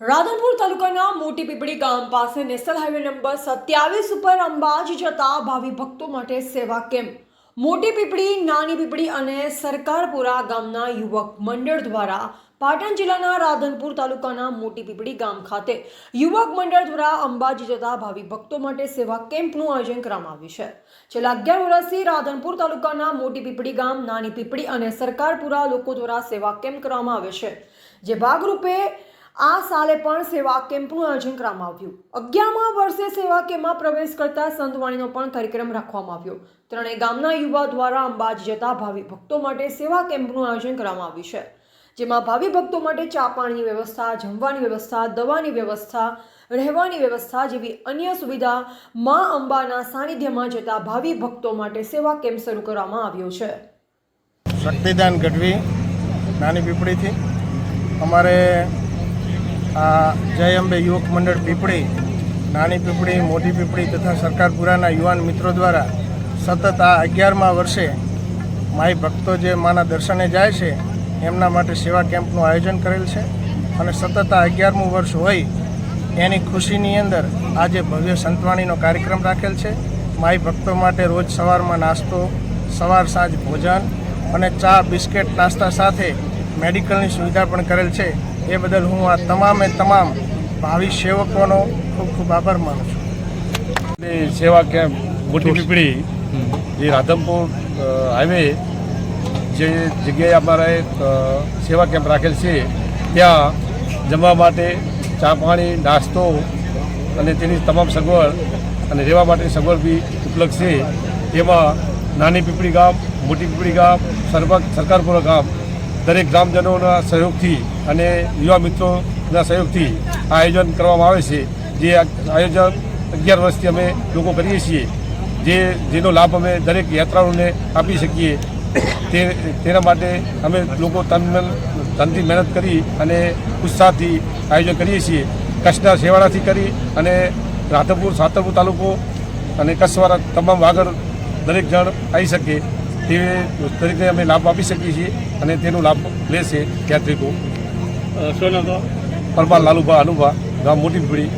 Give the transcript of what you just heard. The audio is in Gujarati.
રાધનપુર તાલુકાના મોટી પીપળી ગામ પાસે નેશનલ હાઈવે નંબર સત્યાવીસ ઉપર અંબાજી જતા ભાવિ ભક્તો માટે સેવા કેમ્પ. મોટી પીપળી, નાની પીપળી અને સરકારપુરા ગામના યુવક મંડળ દ્વારા પાટણ જિલ્લાના રાધનપુર તાલુકાના મોટી પીપળી ગામ ખાતે યુવક મંડળ દ્વારા અંબાજી જતા ભાવિ ભક્તો માટે સેવા કેમ્પનું આયોજન કરવામાં આવ્યું છે. છેલ્લા અગિયાર વર્ષથી રાધનપુર તાલુકાના મોટી પીપળી ગામ, નાની પીપળી અને સરકારપુરા લોકો દ્વારા સેવા કેમ્પ કરવામાં આવે છે. જે ભાગરૂપે આ સાલે પણ સેવા કેમ્પનું આયોજન કરવામાં આવ્યું. અગિયારમા વર્ષે સેવા કેમ્પમાં પ્રવેશ કરતા સંતવાણીનો પણ કાર્યક્રમ રાખવામાં આવ્યો. ત્રણેય ગામના યુવા દ્વારા અંબાજી જતા ભાવિ ભક્તો માટે સેવા કેમ્પનું આયોજન કરવામાં આવ્યું છે. જેમાં ભાવિ ભક્તો માટે ચા પાણીની વ્યવસ્થા, જમવાની વ્યવસ્થા, દવાની વ્યવસ્થા, રહેવાની વ્યવસ્થા જેવી અન્ય સુવિધા મા અંબાના સાનિધ્યમાં જતા ભાવિ ભક્તો માટે સેવા કેમ્પ શરૂ કરવામાં આવ્યો છે. શક્તિદાન ગઢવી નાની પીપળીથી. અમારે આ જય અંબે યુવક મંડળ પીપળી, નાની પીપળી, મોટી પીપળી તથા સરકારપુરાના યુવાન મિત્રો દ્વારા સતત આ અગિયારમા વર્ષે માઈ ભક્તો જે માના દર્શને જાય છે, એમના માટે સેવા કેમ્પનું આયોજન કરેલ છે અને સતત આ અગિયારમું વર્ષ હોય, એની ખુશીની અંદર આજે ભવ્ય સંતવાણીનો કાર્યક્રમ રાખેલ છે. માઈ ભક્તો માટે રોજ સવારમાં નાસ્તો, સવાર સાંજ ભોજન અને ચા, બિસ્કેટ, નાસ્તા સાથે મેડિકલની સુવિધા પણ કરેલ છે. એ બદલ હું આ તમામે તમામ ભાવિ સેવકોનો ખૂબ ખૂબ આભાર માનું છું. સેવા કેમ્પ મોટી પીપળી જે રાધમપુર હાઈવે જે જગ્યાએ અમારે સેવા કેમ્પ રાખેલ છે ત્યાં જમવા માટે ચા પાણી નાસ્તો અને તેની તમામ સગવડ અને રહેવા માટેની સગવડ બી ઉપલબ્ધ છે. તેમાં નાની પીપળી ગામ મોટી પીપળી ગામ સરબત સરકારપુરા ગામ દરેક ગ્રામજનોના સહયોગથી અને યુવા મિત્રોના સહયોગથી આ આયોજન કરવામાં આવે છે. જે આયોજન અગિયાર વર્ષથી અમે લોકો કરીએ છીએ. જે, જેનો લાભ અમે દરેક યાત્રાળુને આપી શકીએ. તે, તેના માટે અમે લોકો તન તનથી મહેનત કરી અને ઉત્સાહથી આયોજન કરીએ છીએ. કચ્છના શેવાડાથી કરી અને રાધનપુર, સાતરપુર તાલુકો અને કચ્છવાળા તમામ આગળ દરેક જણ આવી શકે. તે તરીકે અમે લાભ આપી શકીએ છીએ અને તેનો લાભ લેશે યાત્રિકો શું નામ પરમાર લાલુભા અનુભા ગામ મોટી પીપળી